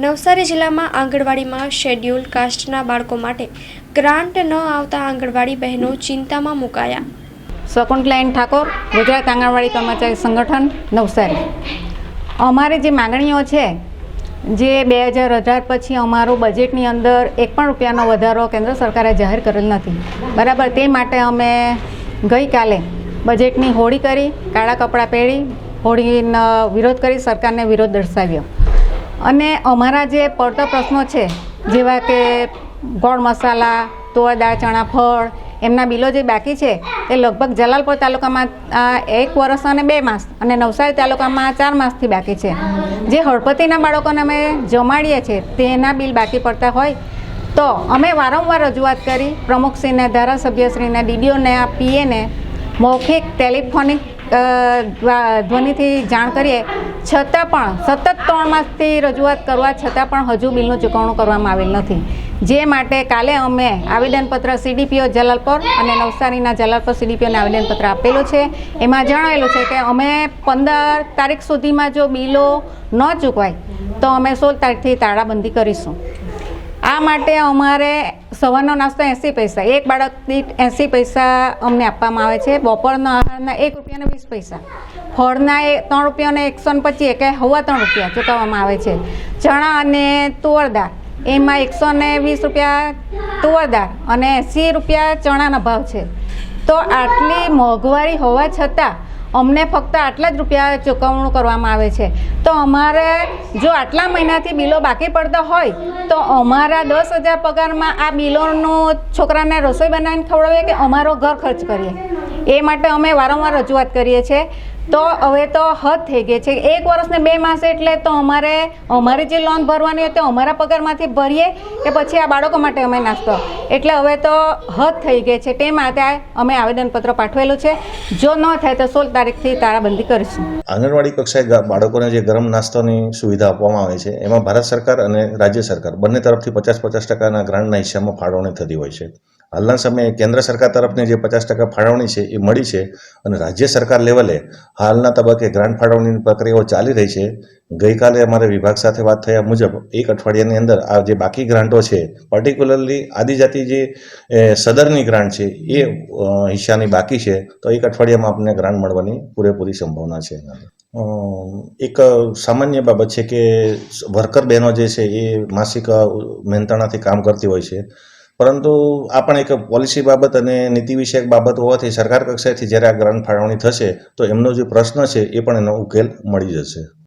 નવસારી જિલ્લામાં આંગણવાડીમાં શેડ્યુલ કાસ્ટના બાળકો માટે ગ્રાન્ટ ન આવતા આંગણવાડી બહેનો ચિંતામાં મુકાયા. શકુંતલાઈન ઠાકોર, ગુજરાત આંગણવાડી કર્મચારી સંગઠન, નવસારી. અમારી જે માગણીઓ છે, જે બે હજાર અઢાર પછી અમારું બજેટની અંદર એક પણ રૂપિયાનો વધારો કેન્દ્ર સરકારે જાહેર કરેલ નથી. બરાબર, તે માટે અમે ગઈકાલે બજેટની હોળી કરી, કાળા કપડાં પહેરી, હોળીનો વિરોધ કરી સરકારને વિરોધ દર્શાવ્યો. અને અમારા જે પડતા પ્રશ્નો છે, જેવા કે ગોળ મસાલા તુવર દાળ, ચણા, ફળ, એમના બિલો જે બાકી છે, એ લગભગ જલાલપોર તાલુકામાં એક વર્ષ અને બે માસ અને નવસારી તાલુકામાં ચાર માસથી બાકી છે. જે હળપતિના બાળકોને અમે જમાડીએ છીએ, તેના બિલ બાકી પડતા હોય, તો અમે વારંવાર રજૂઆત કરી, પ્રમુખશ્રીને, ધારાસભ્યશ્રીને, ડીડીઓને આ પીએને, મૌખિક ટેલિફોનિક ધ્વનિથી જાણ કરીએ. છતાં પણ, સતત ત્રણ માસથી રજૂઆત કરવા છતાં પણ હજુ બિલનું ચૂકવણું કરવામાં આવેલ નથી. જે માટે કાલે અમે આવેદનપત્ર સીડીપીઓ જલાલપોર અને નવસારીના જલાલપોર સીડીપીઓને આવેદનપત્ર આપેલું છે. એમાં જણાવેલું છે કે અમે પંદર તારીખ સુધીમાં જો બિલો ન ચૂકવાય, તો અમે સોળ તારીખથી તાળાબંધી કરીશું. આ માટે અમારે સવારનો નાસ્તો એંસી પૈસા, એક બાળક દીઠ એંસી પૈસા અમને આપવામાં આવે છે. બપોરના આહારના એક રૂપિયાને વીસ પૈસા. ફળના એ ત્રણ રૂપિયાને એકસો ને પચીસ એક હવા ત્રણ રૂપિયા ચૂકવવામાં આવે છે. ચણા અને તુવર દાળ એમાં એકસો ને વીસ રૂપિયા તુવર દાળ અને એંસી રૂપિયા ચણાના ભાવ છે. તો આટલી મોંઘવારી હોવા છતાં અમને ફક્ત આટલા જ રૂપિયા ચૂકવણું કરવામાં આવે છે. તો અમારે જો આટલા મહિનાથી બિલો બાકી પડતા હોય, તો અમારા દસ હજાર પગારમાં આ બિલોનું છોકરાને રસોઈ બનાવીને ખવડાવીએ કે અમારો ઘર ખર્ચ કરીએ? એ માટે અમે વારંવાર રજૂઆત કરીએ છીએ. તો હવે તો હદ થઈ ગઈ છે. એક વર્ષને બે માસ એટલે તો અમારે અમારે જે લોન ભરવાની હોય તે અમારા પગારમાંથી ભરીએ કે પછી આ બાળકો માટે અમે નાસ્તો. એટલે હવે તો હદ થઈ ગઈ છે. તે માટે અમે આવેદનપત્ર પાઠવેલું છે. જો ન થાય તો સોળ તારીખથી તાળાબંધી કરીશું. આંગણવાડી કક્ષાએ બાળકોને જે ગરમ નાસ્તાની સુવિધા આપવામાં આવે છે, એમાં ભારત સરકાર અને રાજ્ય સરકાર બંને તરફથી પચાસ પચાસ ટકાના ગ્રાન્ટના હિસ્સામાં ફાળવણી થતી હોય છે. હાલના સમયે કેન્દ્ર સરકાર તરફની જે પચાસ ટકા ફાળવણી છે એ મળી છે અને રાજ્ય સરકાર લેવલે હાલના તબક્કે ગ્રાન્ટ ફાળવણીની પ્રક્રિયાઓ ચાલી રહી છે. ગઈકાલે અમારે વિભાગ સાથે વાત થયા મુજબ એક અઠવાડિયાની અંદર આ જે બાકી ગ્રાન્ટો છે પર્ટિક્યુલરલી આદિજાતિ જે સદરની ગ્રાન્ટ છે, એ હિસ્સાની બાકી છે, તો એક અઠવાડિયામાં આપણને ગ્રાન્ટ મળવાની પૂરેપૂરી સંભાવના છે એક સામાન્ય બાબત છે કે, વર્કર બહેનો જે છે એ માસિક મહેનતાણાથી કામ કરતી હોય છે. પરંતુ આ પણ એક પોલિસી બાબત અને નીતિ વિષયક બાબત હોવાથી સરકાર કક્ષાએથી જ્યારે આ ગ્રાન્ટ ફાળવણી થશે, તો એમનો જે પ્રશ્ન છે એ પણ એનો ઉકેલ મળી જશે.